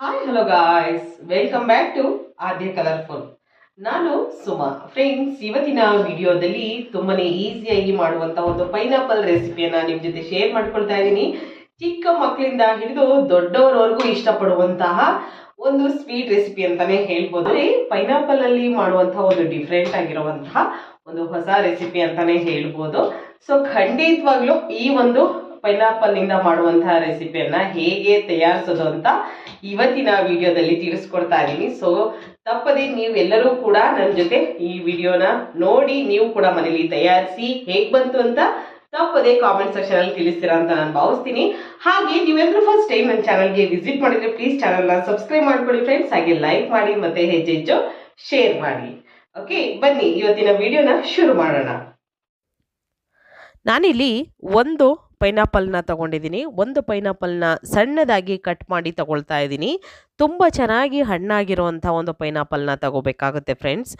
Hi hello guys welcome back to Aadya colourful ನಾನು Suma. Friends ಇವತ್ತಿನ ವಿಡಿಯೋದಲ್ಲಿ ತುಂಬಾನೇ ಈಸಿಯಾಗಿ ಮಾಡುವಂತ ಒಂದು ಪೈನಾಪಲ್ ರೆಸಿಪಿಯನ್ನ ನಿಮ್ಮ ಜೊತೆ ಶೇರ್ ಮಾಡ್ಕೊಳ್ತಾ ಇದ್ದೀನಿ. ಚಿಕ್ಕ ಮಕ್ಕಳಿಂದ ಹಿಡಿದು ದೊಡ್ಡವರವರೆಗೂ ಇಷ್ಟಪಡುವಂತಹ ಒಂದು ಸ್ವೀಟ್ ರೆಸಿಪಿ ಅಂತಾನೆ ಹೇಳ್ಬೋದು. ಪೈನಾಪಲ್ ಅಲ್ಲಿ ಮಾಡುವಂತಹ ಒಂದು ಡಿಫ್ರೆಂಟ್ ಆಗಿರುವಂತಹ ಒಂದು ಹೊಸ ರೆಸಿಪಿ ಅಂತಾನೆ ಹೇಳ್ಬೋದು. ಸೊ ಖಂಡಿತವಾಗ್ಲೂ ಈ ಒಂದು ಪೈನಾಪಲ್ನಿಂದ ಮಾಡುವಂತಹ ರೆಸಿಪಿಯನ್ನ ಹೇಗೆ ತಯಾರಿಸೋದು ಅಂತ ಇವತ್ತಿನ ವಿಡಿಯೋದಲ್ಲಿ ತಿಳಿಸ್ಕೊಡ್ತಾ ಇದ್ದೀನಿ. ಸೊ ತಪ್ಪದೆ ನೀವೆಲ್ಲರೂ ಕೂಡ ನನ್ನ ಜೊತೆ ಈ ವಿಡಿಯೋನ ನೋಡಿ ನೀವು ಕೂಡ ಮನೇಲಿ ತಯಾರಿಸಿ ಹೇಗ್ ಬಂತು ಅಂತ ತಪ್ಪದೆ ಕಾಮೆಂಟ್ ಸೆಕ್ಷನ್ ಅಲ್ಲಿ ತಿಳಿಸ್ತೀರಾ ಅಂತ ನಾನು ಭಾವಿಸ್ತೀನಿ. ಹಾಗೆ ನೀವೆಲ್ಲರೂ ಫಸ್ಟ್ ಟೈಮ್ ನನ್ನ ಚಾನಲ್ಗೆ ವಿಸಿಟ್ ಮಾಡಿದ್ರೆ ಪ್ಲೀಸ್ ಚಾನಲ್ನ ಸಬ್ಸ್ಕ್ರೈಬ್ ಮಾಡ್ಕೊಳ್ಳಿ ಫ್ರೆಂಡ್ಸ್ ಹಾಗೆ ಲೈಕ್ ಮಾಡಿ ಮತ್ತೆ ಹೆಜ್ಜೆ ಹೆಚ್ಚು ಶೇರ್ ಮಾಡಿ. ಓಕೆ ಬನ್ನಿ, ಇವತ್ತಿನ ವಿಡಿಯೋನ ಶುರು ಮಾಡೋಣ. ನಾನಿಲ್ಲಿ ಒಂದು ಪೈನಾಪಲ್ನ ತಗೊಂಡಿದ್ದೀನಿ. ಒಂದು ಪೈನಾಪಲ್ನ ಸಣ್ಣದಾಗಿ ಕಟ್ ಮಾಡಿ ತಗೊಳ್ತಾ ಇದ್ದೀನಿ. ತುಂಬ ಚೆನ್ನಾಗಿ ಹಣ್ಣಾಗಿರುವಂಥ ಒಂದು ಪೈನಾಪಲ್ನ ತಗೋಬೇಕಾಗುತ್ತೆ ಫ್ರೆಂಡ್ಸ್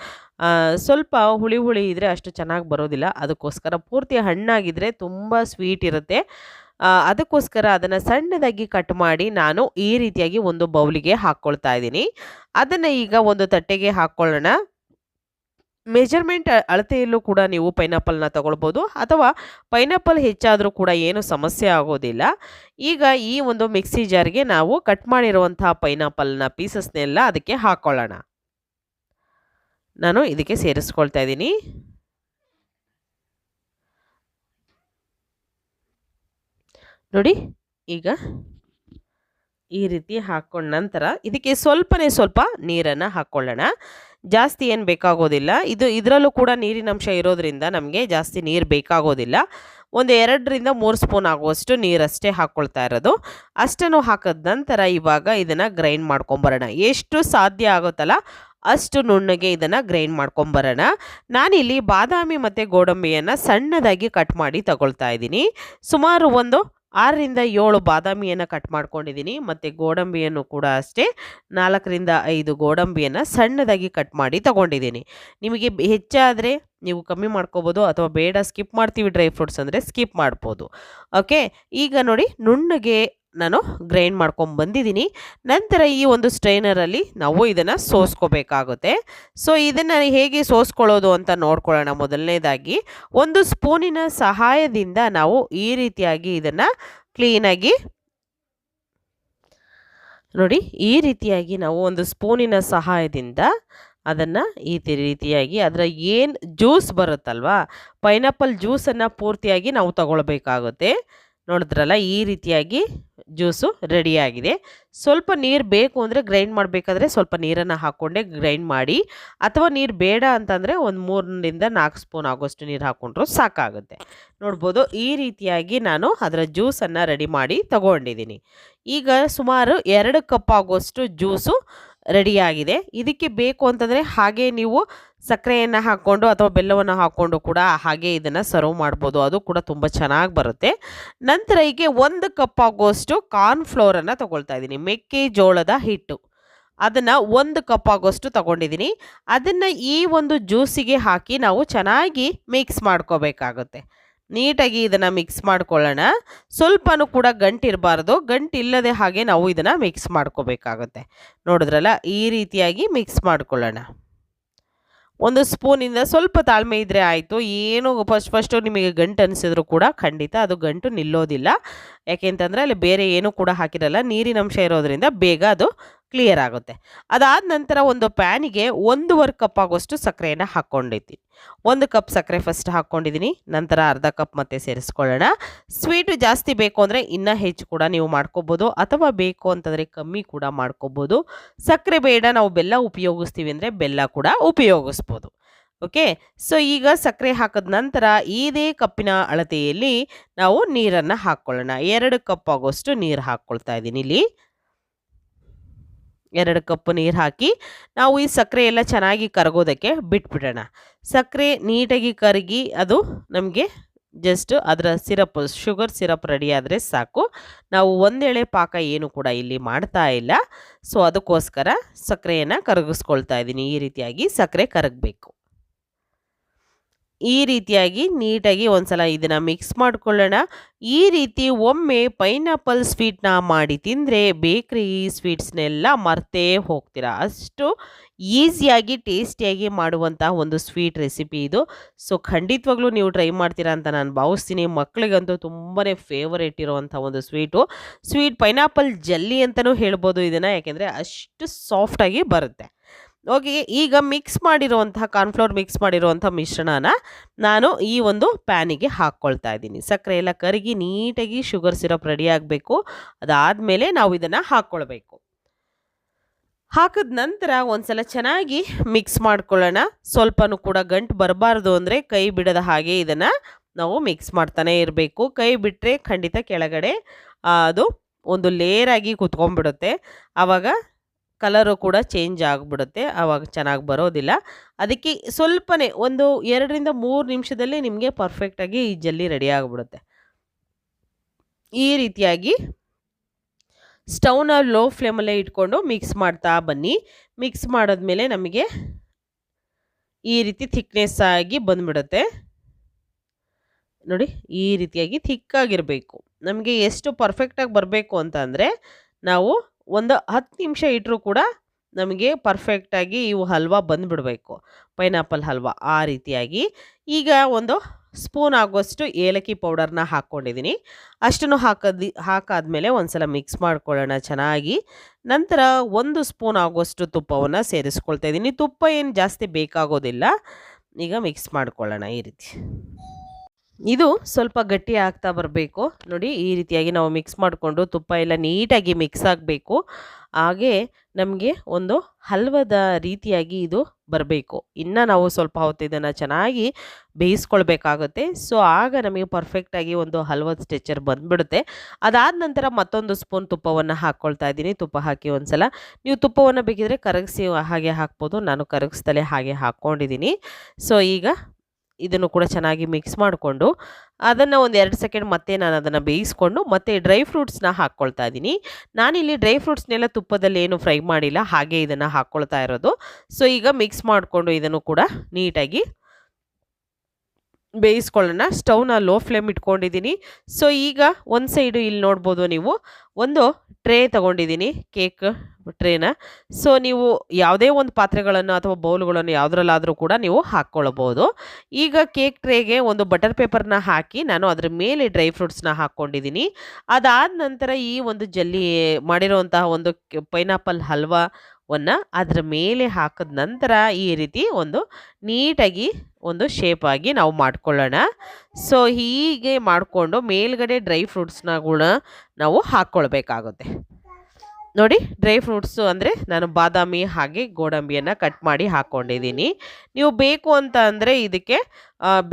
ಸ್ವಲ್ಪ ಹುಳಿ ಹುಳಿ ಇದ್ದರೆ ಅಷ್ಟು ಚೆನ್ನಾಗಿ ಬರೋದಿಲ್ಲ. ಅದಕ್ಕೋಸ್ಕರ ಪೂರ್ತಿ ಹಣ್ಣಾಗಿದ್ದರೆ ತುಂಬ ಸ್ವೀಟ್ ಇರುತ್ತೆ. ಅದಕ್ಕೋಸ್ಕರ ಅದನ್ನು ಸಣ್ಣದಾಗಿ ಕಟ್ ಮಾಡಿ ನಾನು ಈ ರೀತಿಯಾಗಿ ಒಂದು ಬೌಲಿಗೆ ಹಾಕ್ಕೊಳ್ತಾ ಇದ್ದೀನಿ. ಅದನ್ನು ಈಗ ಒಂದು ತಟ್ಟೆಗೆ ಹಾಕ್ಕೊಳ್ಳೋಣ ಮೆಜರ್ಮೆಂಟ್ ಅಳತೆಯಲ್ಲೂ ಕೂಡ ನೀವು ಪೈನಾಪಲ್ನ ತಗೊಳ್ಬೋದು ಅಥವಾ ಪೈನಾಪಲ್ ಹೆಚ್ಚಾದರೂ ಕೂಡ ಏನು ಸಮಸ್ಯೆ ಆಗೋದಿಲ್ಲ. ಈಗ ಈ ಒಂದು ಮಿಕ್ಸಿ ಜಾರ್ಗೆ ನಾವು ಕಟ್ ಮಾಡಿರುವಂತಹ ಪೈನಾಪಲ್ನ ಪೀಸಸ್ನೆಲ್ಲ ಅದಕ್ಕೆ ಹಾಕ್ಕೊಳ್ಳೋಣ ನಾನು ಇದಕ್ಕೆ ಸೇರಿಸ್ಕೊಳ್ತಾ ಇದ್ದೀನಿ. ನೋಡಿ, ಈಗ ಈ ರೀತಿ ಹಾಕ್ಕೊಂಡ ನಂತರ ಇದಕ್ಕೆ ಸ್ವಲ್ಪನೇ ಸ್ವಲ್ಪ ನೀರನ್ನು ಹಾಕ್ಕೊಳ್ಳೋಣ ಜಾಸ್ತಿ ಏನು ಬೇಕಾಗೋದಿಲ್ಲ. ಇದು ಇದರಲ್ಲೂ ಕೂಡ ನೀರಿನಂಶ ಇರೋದ್ರಿಂದ ನಮಗೆ ಜಾಸ್ತಿ ನೀರು ಬೇಕಾಗೋದಿಲ್ಲ. ಒಂದು ಎರಡರಿಂದ ಮೂರು ಸ್ಪೂನ್ ಆಗುವಷ್ಟು ನೀರಷ್ಟೇ ಹಾಕ್ಕೊಳ್ತಾ ಇರೋದು. ಅಷ್ಟನ್ನು ಹಾಕಿದ ನಂತರ ಇವಾಗ ಇದನ್ನು ಗ್ರೈಂಡ್ ಮಾಡ್ಕೊಂಬರೋಣ. ಎಷ್ಟು ಸಾಧ್ಯ ಆಗುತ್ತಲ್ಲ ಅಷ್ಟು ನುಣ್ಣಗೆ ಇದನ್ನು ಗ್ರೈಂಡ್ ಮಾಡ್ಕೊಂಬರೋಣ. ನಾನಿಲ್ಲಿ ಬಾದಾಮಿ ಮತ್ತು ಗೋಡಂಬಿಯನ್ನು ಸಣ್ಣದಾಗಿ ಕಟ್ ಮಾಡಿ ತಗೊಳ್ತಾ ಇದ್ದೀನಿ. ಸುಮಾರು ಒಂದು ಆರರಿಂದ ಏಳು ಬಾದಾಮಿಯನ್ನು ಕಟ್ ಮಾಡ್ಕೊಂಡಿದ್ದೀನಿ ಮತ್ತು ಗೋಡಂಬಿಯನ್ನು ಕೂಡ ಅಷ್ಟೇ ನಾಲ್ಕರಿಂದ ಐದು ಗೋಡಂಬಿಯನ್ನು ಸಣ್ಣದಾಗಿ ಕಟ್ ಮಾಡಿ ತಗೊಂಡಿದ್ದೀನಿ ನಿಮಗೆ ಹೆಚ್ಚಾದರೆ ನೀವು ಕಮ್ಮಿ ಮಾಡ್ಕೋಬೋದು ಅಥವಾ ಬೇಡ, ಸ್ಕಿಪ್ ಮಾಡ್ತೀವಿ ಡ್ರೈ ಫ್ರೂಟ್ಸ್ ಅಂದರೆ ಸ್ಕಿಪ್ ಮಾಡ್ಬೋದು. ಓಕೆ, ಈಗ ನೋಡಿ ನುಣ್ಣಗೆ ನಾನು ಗ್ರೈಂಡ್ ಮಾಡ್ಕೊಂಡು ಬಂದಿದ್ದೀನಿ. ನಂತರ ಈ ಒಂದು ಸ್ಟ್ರೈನರಲ್ಲಿ ನಾವು ಇದನ್ನು ಸೋಸ್ಕೋಬೇಕಾಗುತ್ತೆ. ಸೊ ಇದನ್ನು ಹೇಗೆ ಸೋಸ್ಕೊಳ್ಳೋದು ಅಂತ ನೋಡ್ಕೊಳ್ಳೋಣ ಮೊದಲನೇದಾಗಿ, ಒಂದು ಸ್ಪೂನಿನ ಸಹಾಯದಿಂದ ನಾವು ಈ ರೀತಿಯಾಗಿ ಇದನ್ನು ಕ್ಲೀನಾಗಿ ನೋಡಿ, ಈ ರೀತಿಯಾಗಿ ನಾವು ಒಂದು ಸ್ಪೂನಿನ ಸಹಾಯದಿಂದ ಅದನ್ನು ಈ ರೀತಿಯಾಗಿ ಅದರ ಏನು ಜ್ಯೂಸ್ ಬರುತ್ತಲ್ವಾ ಪೈನಾಪಲ್ ಜ್ಯೂಸನ್ನು ಪೂರ್ತಿಯಾಗಿ ನಾವು ತಗೊಳ್ಬೇಕಾಗುತ್ತೆ. ನೋಡಿದ್ರಲ್ಲ, ಈ ರೀತಿಯಾಗಿ ಜ್ಯೂಸು ರೆಡಿಯಾಗಿದೆ ಸ್ವಲ್ಪ ನೀರು ಬೇಕು ಅಂದರೆ ಗ್ರೈಂಡ್ ಮಾಡಬೇಕಾದ್ರೆ ಸ್ವಲ್ಪ ನೀರನ್ನು ಹಾಕ್ಕೊಂಡೆ ಗ್ರೈಂಡ್ ಮಾಡಿ, ಅಥವಾ ನೀರು ಬೇಡ ಅಂತಂದರೆ ಒಂದು ಮೂರರಿಂದ ನಾಲ್ಕು ಸ್ಪೂನ್ ಆಗೋಷ್ಟು ನೀರು ಹಾಕ್ಕೊಂಡ್ರು ಸಾಕಾಗುತ್ತೆ. ನೋಡ್ಬೋದು ಈ ರೀತಿಯಾಗಿ ನಾನು ಅದರ ಜ್ಯೂಸನ್ನು ರೆಡಿ ಮಾಡಿ ತಗೊಂಡಿದ್ದೀನಿ. ಈಗ ಸುಮಾರು ಎರಡು ಕಪ್ ಆಗೋಷ್ಟು ಜ್ಯೂಸು ರೆಡಿಯಾಗಿದೆ. ಇದಕ್ಕೆ ಬೇಕು ಅಂತಂದರೆ ಹಾಗೆ ನೀವು ಸಕ್ಕರೆಯನ್ನು ಹಾಕ್ಕೊಂಡು ಅಥವಾ ಬೆಲ್ಲವನ್ನು ಹಾಕ್ಕೊಂಡು ಕೂಡ ಹಾಗೆ ಇದನ್ನು ಸರ್ವ್ ಮಾಡ್ಬೋದು. ಅದು ಕೂಡ ತುಂಬ ಚೆನ್ನಾಗಿ ಬರುತ್ತೆ. ನಂತರ ಹೀಗೆ ಒಂದು ಕಪ್ ಕಾರ್ನ್ ಕಾರ್ನ್ಫ್ಲೋರನ್ನು ತೊಗೊಳ್ತಾ ಇದ್ದೀನಿ. ಮೆಕ್ಕೆಜೋಳದ ಹಿಟ್ಟು. ಅದನ್ನು ಒಂದು ಕಪ್ ಆಗೋಷ್ಟು ತಗೊಂಡಿದ್ದೀನಿ. ಅದನ್ನು ಈ ಒಂದು ಜ್ಯೂಸಿಗೆ ಹಾಕಿ ನಾವು ಚೆನ್ನಾಗಿ ಮಿಕ್ಸ್ ಮಾಡ್ಕೋಬೇಕಾಗುತ್ತೆ. ನೀಟಾಗಿ ಇದನ್ನು ಮಿಕ್ಸ್ ಮಾಡ್ಕೊಳ್ಳೋಣ. ಸ್ವಲ್ಪನೂ ಕೂಡ ಗಂಟಿರಬಾರ್ದು ಗಂಟಿಲ್ಲದೆ ಹಾಗೆ ನಾವು ಇದನ್ನು ಮಿಕ್ಸ್ ಮಾಡ್ಕೋಬೇಕಾಗುತ್ತೆ. ನೋಡಿದ್ರಲ್ಲ, ಈ ರೀತಿಯಾಗಿ ಮಿಕ್ಸ್ ಮಾಡ್ಕೊಳ್ಳೋಣ. ಒಂದು ಸ್ಪೂನಿಂದ ಸ್ವಲ್ಪ ತಾಳ್ಮೆ ಇದ್ದರೆ ಆಯಿತು. ಏನು ಫಸ್ಟ್ ಫಸ್ಟು ನಿಮಗೆ ಗಂಟು ಅನಿಸಿದ್ರು ಕೂಡ ಖಂಡಿತ ಅದು ಗಂಟು ನಿಲ್ಲೋದಿಲ್ಲ. ಯಾಕೆಂತಂದರೆ ಅಲ್ಲಿ ಬೇರೆ ಏನೂ ಕೂಡ ಹಾಕಿರಲ್ಲ. ನೀರಿನಂಶ ಇರೋದ್ರಿಂದ ಬೇಗ ಅದು ಕ್ಲಿಯರ್ ಆಗುತ್ತೆ. ಅದಾದ ನಂತರ ಒಂದು ಪ್ಯಾನಿಗೆ ಒಂದೂವರೆ ಕಪ್ ಆಗೋಷ್ಟು ಸಕ್ಕರೆಯನ್ನು ಹಾಕ್ಕೊಂಡಿದ್ದೀನಿ ಒಂದು ಕಪ್ ಸಕ್ಕರೆ ಫಸ್ಟ್ ಹಾಕ್ಕೊಂಡಿದ್ದೀನಿ ನಂತರ ಅರ್ಧ ಕಪ್ ಮತ್ತೆ ಸೇರಿಸ್ಕೊಳ್ಳೋಣ. ಸ್ವೀಟು ಜಾಸ್ತಿ ಬೇಕು ಅಂದರೆ ಇನ್ನೂ ಹೆಚ್ಚು ಕೂಡ ನೀವು ಮಾಡ್ಕೋಬೋದು, ಅಥವಾ ಬೇಕು ಅಂತಂದರೆ ಕಮ್ಮಿ ಕೂಡ ಮಾಡ್ಕೋಬೋದು. ಸಕ್ಕರೆ ಬೇಡ, ನಾವು ಬೆಲ್ಲ ಉಪಯೋಗಿಸ್ತೀವಿ ಅಂದರೆ ಬೆಲ್ಲ ಕೂಡ ಉಪಯೋಗಿಸ್ಬೋದು. ಓಕೆ ಸೊ ಈಗ ಸಕ್ಕರೆ ಹಾಕಿದ ನಂತರ ಇದೇ ಕಪ್ಪಿನ ಅಳತೆಯಲ್ಲಿ ನಾವು ನೀರನ್ನು ಹಾಕ್ಕೊಳ್ಳೋಣ ಎರಡು ಕಪ್ ಆಗೋಷ್ಟು ನೀರು ಹಾಕ್ಕೊಳ್ತಾ ಇದ್ದೀನಿ ಇಲ್ಲಿ. ಎರಡು ಕಪ್ ನೀರು ಹಾಕಿ ನಾವು ಈ ಸಕ್ಕರೆ ಎಲ್ಲ ಚೆನ್ನಾಗಿ ಕರಗೋದಕ್ಕೆ ಬಿಟ್ಬಿಡೋಣ. ಸಕ್ಕರೆ ನೀಟಾಗಿ ಕರಗಿ ಅದು ನಮಗೆ ಜಸ್ಟ್ ಅದರ ಸಿರಪ್ ಶುಗರ್ ಸಿರಪ್ ರೆಡಿ ಆದರೆ ಸಾಕು. ನಾವು ಒಂದೆಳೆ ಪಾಕ ಏನು ಕೂಡ ಇಲ್ಲಿ ಮಾಡ್ತಾ ಇಲ್ಲ. ಸೊ ಅದಕ್ಕೋಸ್ಕರ ಸಕ್ಕರೆಯನ್ನು ಕರಗಿಸ್ಕೊಳ್ತಾ ಇದ್ದೀನಿ. ಈ ರೀತಿಯಾಗಿ ಸಕ್ಕರೆ ಕರಗಬೇಕು. ಈ ರೀತಿಯಾಗಿ ನೀಟಾಗಿ ಒಂದ್ಸಲ ಇದನ್ನು ಮಿಕ್ಸ್ ಮಾಡ್ಕೊಳ್ಳೋಣ. ಈ ರೀತಿ ಒಮ್ಮೆ ಪೈನಾಪಲ್ ಸ್ವೀಟ್ನ ಮಾಡಿ ತಿಂದರೆ ಬೇಕ್ರಿ ಸ್ವೀಟ್ಸ್ನೆಲ್ಲ ಮರ್ತೇ ಹೋಗ್ತೀರಾ. ಅಷ್ಟು ಈಸಿಯಾಗಿ ಟೇಸ್ಟಿಯಾಗಿ ಮಾಡುವಂಥ ಒಂದು ಸ್ವೀಟ್ ರೆಸಿಪಿ ಇದು. ಸೊ ಖಂಡಿತವಾಗ್ಲೂ ನೀವು ಟ್ರೈ ಮಾಡ್ತೀರಾ ಅಂತ ನಾನು ಭಾವಿಸ್ತೀನಿ. ಮಕ್ಕಳಿಗಂತೂ ತುಂಬಾ ಫೇವರೇಟ್ ಇರುವಂಥ ಒಂದು ಸ್ವೀಟು ಸ್ವೀಟ್ ಪೈನಾಪಲ್ ಜಲ್ಲಿ ಅಂತಲೂ ಹೇಳ್ಬೋದು ಇದನ್ನು. ಯಾಕೆಂದರೆ ಅಷ್ಟು ಸಾಫ್ಟಾಗಿ ಬರುತ್ತೆ. ಓಕೆ, ಈಗ ಮಿಕ್ಸ್ ಮಾಡಿರುವಂತಹ ಕಾರ್ನ್ಫ್ಲೋರ್ ಮಿಕ್ಸ್ ಮಾಡಿರುವಂಥ ಮಿಶ್ರಣನ ನಾನು ಈ ಒಂದು ಪ್ಯಾನಿಗೆ ಹಾಕ್ಕೊಳ್ತಾ ಇದ್ದೀನಿ. ಸಕ್ಕರೆ ಎಲ್ಲ ಕರಗಿ ನೀಟಾಗಿ ಶುಗರ್ ಸಿರಪ್ ರೆಡಿ ಆಗಬೇಕು. ಅದಾದಮೇಲೆ ನಾವು ಇದನ್ನು ಹಾಕ್ಕೊಳ್ಬೇಕು ಹಾಕಿದ ನಂತರ ಒಂದ್ಸಲ ಚೆನ್ನಾಗಿ ಮಿಕ್ಸ್ ಮಾಡ್ಕೊಳ್ಳೋಣ. ಸ್ವಲ್ಪನೂ ಕೂಡ ಗಂಟು ಬರಬಾರ್ದು ಅಂದರೆ ಕೈ ಬಿಡದ ಹಾಗೆ ಇದನ್ನು ನಾವು ಮಿಕ್ಸ್ ಮಾಡ್ತಾನೆ ಇರಬೇಕು. ಕೈ ಬಿಟ್ಟರೆ ಖಂಡಿತ ಕೆಳಗಡೆ ಅದು ಒಂದು ಲೇಯರಾಗಿ ಕುತ್ಕೊಂಡ್ಬಿಡುತ್ತೆ. ಆವಾಗ ಕಲರು ಕೂಡ ಚೇಂಜ್ ಆಗಿಬಿಡುತ್ತೆ ಆವಾಗ ಚೆನ್ನಾಗಿ ಬರೋದಿಲ್ಲ. ಅದಕ್ಕೆ ಸ್ವಲ್ಪನೇ ಒಂದು ಎರಡರಿಂದ ಮೂರು ನಿಮಿಷದಲ್ಲಿ ನಿಮಗೆ ಪರ್ಫೆಕ್ಟಾಗಿ ಈ ಜಲ್ಲಿ ರೆಡಿ ಆಗಿಬಿಡುತ್ತೆ. ಈ ರೀತಿಯಾಗಿ ಸ್ಟವ್ನ ಲೋ ಫ್ಲೇಮಲ್ಲೇ ಇಟ್ಕೊಂಡು ಮಿಕ್ಸ್ ಮಾಡ್ತಾ ಬನ್ನಿ. ಮಿಕ್ಸ್ ಮಾಡಿದ್ಮೇಲೆ ನಮಗೆ ಈ ರೀತಿ ಥಿಕ್ನೆಸ್ ಆಗಿ ಬಂದ್ಬಿಡುತ್ತೆ. ನೋಡಿ, ಈ ರೀತಿಯಾಗಿ ಥಿಕ್ಕಾಗಿರಬೇಕು ನಮಗೆ ಎಷ್ಟು ಪರ್ಫೆಕ್ಟಾಗಿ ಬರಬೇಕು ಅಂತ ನಾವು ಒಂದು ಹತ್ತು ನಿಮಿಷ ಇಟ್ಟರೂ ಕೂಡ ನಮಗೆ ಪರ್ಫೆಕ್ಟಾಗಿ ಇವು ಹಲ್ವಾ ಬಂದುಬಿಡಬೇಕು. ಪೈನಾಪಲ್ ಹಲ್ವಾ ಆ ರೀತಿಯಾಗಿ. ಈಗ ಒಂದು ಸ್ಪೂನ್ ಆಗುವಷ್ಟು ಏಲಕ್ಕಿ ಪೌಡರ್ನ ಹಾಕ್ಕೊಂಡಿದ್ದೀನಿ ಅಷ್ಟನ್ನು ಹಾಕದಿ, ಹಾಕಾದ್ಮೇಲೆ ಒಂದ್ಸಲ ಮಿಕ್ಸ್ ಮಾಡ್ಕೊಳ್ಳೋಣ ಚೆನ್ನಾಗಿ. ನಂತರ ಒಂದು ಸ್ಪೂನ್ ಆಗುವಷ್ಟು ತುಪ್ಪವನ್ನು ಸೇರಿಸ್ಕೊಳ್ತಾ ಇದ್ದೀನಿ ತುಪ್ಪ ಏನು ಜಾಸ್ತಿ ಬೇಕಾಗೋದಿಲ್ಲ. ಈಗ ಮಿಕ್ಸ್ ಮಾಡ್ಕೊಳ್ಳೋಣ ಈ ರೀತಿ. ಇದು ಸ್ವಲ್ಪ ಗಟ್ಟಿ ಆಗ್ತಾ ಬರಬೇಕು. ನೋಡಿ, ಈ ರೀತಿಯಾಗಿ ನಾವು ಮಿಕ್ಸ್ ಮಾಡಿಕೊಂಡು ತುಪ್ಪ ಎಲ್ಲ ನೀಟಾಗಿ ಮಿಕ್ಸ್ ಆಗಬೇಕು. ಹಾಗೆ ನಮಗೆ ಒಂದು ಹಲ್ವದ ರೀತಿಯಾಗಿ ಇದು ಬರಬೇಕು. ಇನ್ನು ನಾವು ಸ್ವಲ್ಪ ಹೊತ್ತು ಇದನ್ನು ಚೆನ್ನಾಗಿ ಬೇಯಿಸ್ಕೊಳ್ಬೇಕಾಗುತ್ತೆ. ಸೊ ಆಗ ನಮಗೆ ಪರ್ಫೆಕ್ಟಾಗಿ ಒಂದು ಹಲ್ವದ ಸ್ಟೆಚರ್ ಬಂದುಬಿಡುತ್ತೆ. ಅದಾದ ನಂತರ ಮತ್ತೊಂದು ಸ್ಪೂನ್ ತುಪ್ಪವನ್ನು ಹಾಕ್ಕೊಳ್ತಾ ಇದ್ದೀನಿ. ತುಪ್ಪ ಹಾಕಿ ಒಂದ್ಸಲ. ನೀವು ತುಪ್ಪವನ್ನು ಬೇಕಿದ್ರೆ ಕರಗಿಸಿ ಹಾಗೆ ಹಾಕ್ಬೋದು. ನಾನು ಕರಗಿಸ್ದಲೇ ಹಾಗೆ ಹಾಕ್ಕೊಂಡಿದ್ದೀನಿ ಸೊ ಈಗ ಇದನ್ನು ಕೂಡ ಚೆನ್ನಾಗಿ ಮಿಕ್ಸ್ ಮಾಡಿಕೊಂಡು ಅದನ್ನು ಒಂದು ಎರಡು ಸೆಕೆಂಡ್ ಮತ್ತೆ ನಾನು ಅದನ್ನು ಬೇಯಿಸ್ಕೊಂಡು ಮತ್ತೆ ಡ್ರೈ ಫ್ರೂಟ್ಸ್ನ ಹಾಕ್ಕೊಳ್ತಾ ಇದ್ದೀನಿ ನಾನಿಲ್ಲಿ ಡ್ರೈ ಫ್ರೂಟ್ಸ್ನೆಲ್ಲ ತುಪ್ಪದಲ್ಲಿ ಏನು ಫ್ರೈ ಮಾಡಿಲ್ಲ, ಹಾಗೆ ಇದನ್ನು ಹಾಕ್ಕೊಳ್ತಾ ಇರೋದು. ಸೊ ಈಗ ಮಿಕ್ಸ್ ಮಾಡಿಕೊಂಡು ಇದನ್ನು ಕೂಡ ನೀಟಾಗಿ ಬೇಯಿಸ್ಕೊಳ್ಳೋಣ. ಸ್ಟವ್ನ ಲೋ ಫ್ಲೇಮ್ ಇಟ್ಕೊಂಡಿದ್ದೀನಿ. ಸೊ, ಈಗ ಒಂದು ಸೈಡು ಇಲ್ಲಿ ನೋಡ್ಬೋದು ನೀವು. ಒಂದು ಟ್ರೇ ತಗೊಂಡಿದ್ದೀನಿ, ಕೇಕ್ ಟ್ರೇನ. ಸೊ, ನೀವು ಯಾವುದೇ ಒಂದು ಪಾತ್ರೆಗಳನ್ನು ಅಥವಾ ಬೌಲ್ಗಳನ್ನು ಯಾವುದ್ರಲ್ಲಾದರೂ ಕೂಡ ನೀವು ಹಾಕ್ಕೊಳ್ಬೋದು. ಈಗ ಕೇಕ್ ಟ್ರೇಗೆ ಒಂದು ಬಟರ್ ಪೇಪರ್ನ ಹಾಕಿ ನಾನು ಅದರ ಮೇಲೆ ಡ್ರೈ ಫ್ರೂಟ್ಸ್ನ ಹಾಕ್ಕೊಂಡಿದ್ದೀನಿ. ಅದಾದ ನಂತರ ಈ ಒಂದು ಜಲ್ಲಿ ಮಾಡಿರುವಂತಹ ಒಂದು ಪೈನಾಪಲ್ ಹಲ್ವಾವನ್ನು ಅದರ ಮೇಲೆ ಹಾಕಿದ ನಂತರ ಈ ರೀತಿ ಒಂದು ನೀಟಾಗಿ ಒಂದು ಶೇಪಾಗಿ ನಾವು ಮಾಡ್ಕೊಳ್ಳೋಣ. ಸೊ ಹೀಗೆ ಮಾಡಿಕೊಂಡು ಮೇಲ್ಗಡೆ ಡ್ರೈ ಫ್ರೂಟ್ಸ್ನ ಕೂಡ ನಾವು ಹಾಕ್ಕೊಳ್ಬೇಕಾಗುತ್ತೆ. ನೋಡಿ ಡ್ರೈ ಫ್ರೂಟ್ಸು ಅಂದರೆ ನಾನು ಬಾದಾಮಿ ಹಾಗೆ ಗೋಡಂಬಿಯನ್ನು ಕಟ್ ಮಾಡಿ ಹಾಕ್ಕೊಂಡಿದ್ದೀನಿ ನೀವು ಬೇಕು ಅಂತ ಅಂದರೆ ಇದಕ್ಕೆ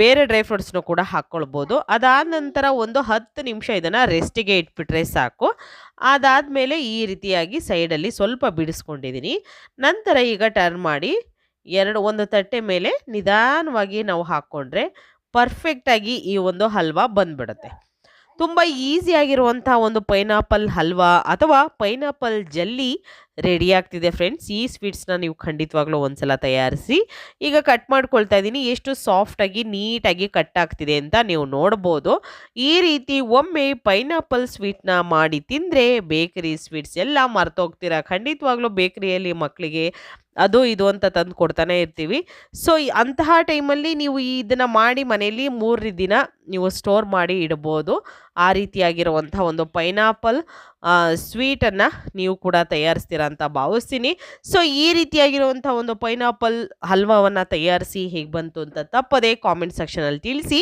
ಬೇರೆ ಡ್ರೈ ಫ್ರೂಟ್ಸ್ನು ಕೂಡ ಹಾಕ್ಕೊಳ್ಬೋದು ಅದಾದ ನಂತರ ಒಂದು ಹತ್ತು ನಿಮಿಷ ಇದನ್ನು ರೆಸ್ಟಿಗೆ ಇಟ್ಬಿಟ್ರೆ ಸಾಕು. ಅದಾದಮೇಲೆ ಈ ರೀತಿಯಾಗಿ ಸೈಡಲ್ಲಿ ಸ್ವಲ್ಪ ಬಿಡಿಸ್ಕೊಂಡಿದ್ದೀನಿ. ನಂತರ ಈಗ ಟರ್ನ್ ಮಾಡಿ ಎರಡು, ಒಂದು ತಟ್ಟೆ ಮೇಲೆ ನಿಧಾನವಾಗಿ ನಾವು ಹಾಕ್ಕೊಂಡ್ರೆ ಪರ್ಫೆಕ್ಟಾಗಿ ಈ ಒಂದು ಹಲ್ವಾ ಬಂದ್ಬಿಡುತ್ತೆ. ತುಂಬ ಈಸಿಯಾಗಿರುವಂಥ ಒಂದು ಪೈನಾಪಲ್ ಹಲ್ವಾ ಅಥವಾ ಪೈನಾಪಲ್ ಜಲ್ಲಿ ರೆಡಿ ಆಗ್ತಿದೆ ಫ್ರೆಂಡ್ಸ್. ಈ ಸ್ವೀಟ್ಸ್ನ ನೀವು ಖಂಡಿತವಾಗ್ಲೂ ಒಂದ್ಸಲ ತಯಾರಿಸಿ, ಈಗ ಕಟ್ ಮಾಡ್ಕೊಳ್ತಾ ಇದ್ದೀನಿ ಎಷ್ಟು ಸಾಫ್ಟಾಗಿ ನೀಟಾಗಿ ಕಟ್ ಆಗ್ತಿದೆ ಅಂತ ನೀವು ನೋಡ್ಬೋದು. ಈ ರೀತಿ ಒಮ್ಮೆ ಪೈನಾಪಲ್ ಸ್ವೀಟ್ನ ಮಾಡಿ ತಿಂದರೆ ಬೇಕರಿ ಸ್ವೀಟ್ಸ್ ಎಲ್ಲ ಮರ್ತೋಗ್ತೀರಾ? ಖಂಡಿತವಾಗ್ಲೂ ಬೇಕರಿಯಲ್ಲಿ ಮಕ್ಕಳಿಗೆ ಅದು ಇದು ಅಂತ ತಂದು ಕೊಡ್ತಾನೆ ಇರ್ತೀವಿ. ಸೊ ಅಂತಹ ಟೈಮಲ್ಲಿ ನೀವು ಇದನ್ನು ಮಾಡಿ ಮನೆಯಲ್ಲಿ ಮೂರು ದಿನ ನೀವು ಸ್ಟೋರ್ ಮಾಡಿ ಇಡ್ಬೋದು. ಆ ರೀತಿಯಾಗಿರುವಂಥ ಒಂದು ಪೈನಾಪಲ್ ಸ್ವೀಟನ್ನು ನೀವು ಕೂಡ ತಯಾರಿಸ್ತೀರ ಅಂತ ಭಾವಿಸ್ತೀನಿ. ಸೊ ಈ ರೀತಿಯಾಗಿರುವಂಥ ಒಂದು ಪೈನಾಪಲ್ ಹಲ್ವಾವನ್ನು ತಯಾರಿಸಿ ಹೇಗೆ ಬಂತು ಅಂತ ತಪ್ಪದೇ ಕಾಮೆಂಟ್ ಸೆಕ್ಷನಲ್ಲಿ ತಿಳಿಸಿ.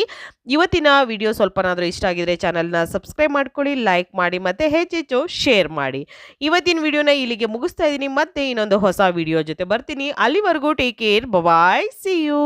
ಇವತ್ತಿನ ವಿಡಿಯೋ ಸ್ವಲ್ಪನಾದರೂ ಇಷ್ಟ ಆಗಿದರೆ ಚಾನಲ್ನ ಸಬ್ಸ್ಕ್ರೈಬ್ ಮಾಡ್ಕೊಳ್ಳಿ ಲೈಕ್ ಮಾಡಿ ಮತ್ತು ಹೆಚ್ಚೆಚ್ಚು ಶೇರ್ ಮಾಡಿ. ಇವತ್ತಿನ ವಿಡಿಯೋನ ಇಲ್ಲಿಗೆ ಮುಗಿಸ್ತಾ ಇದ್ದೀನಿ. ಮತ್ತೆ ಇನ್ನೊಂದು ಹೊಸ ವಿಡಿಯೋ ಜೊತೆ ಬರ್ತೀನಿ ಅಲ್ಲಿವರೆಗೂ take care bye see you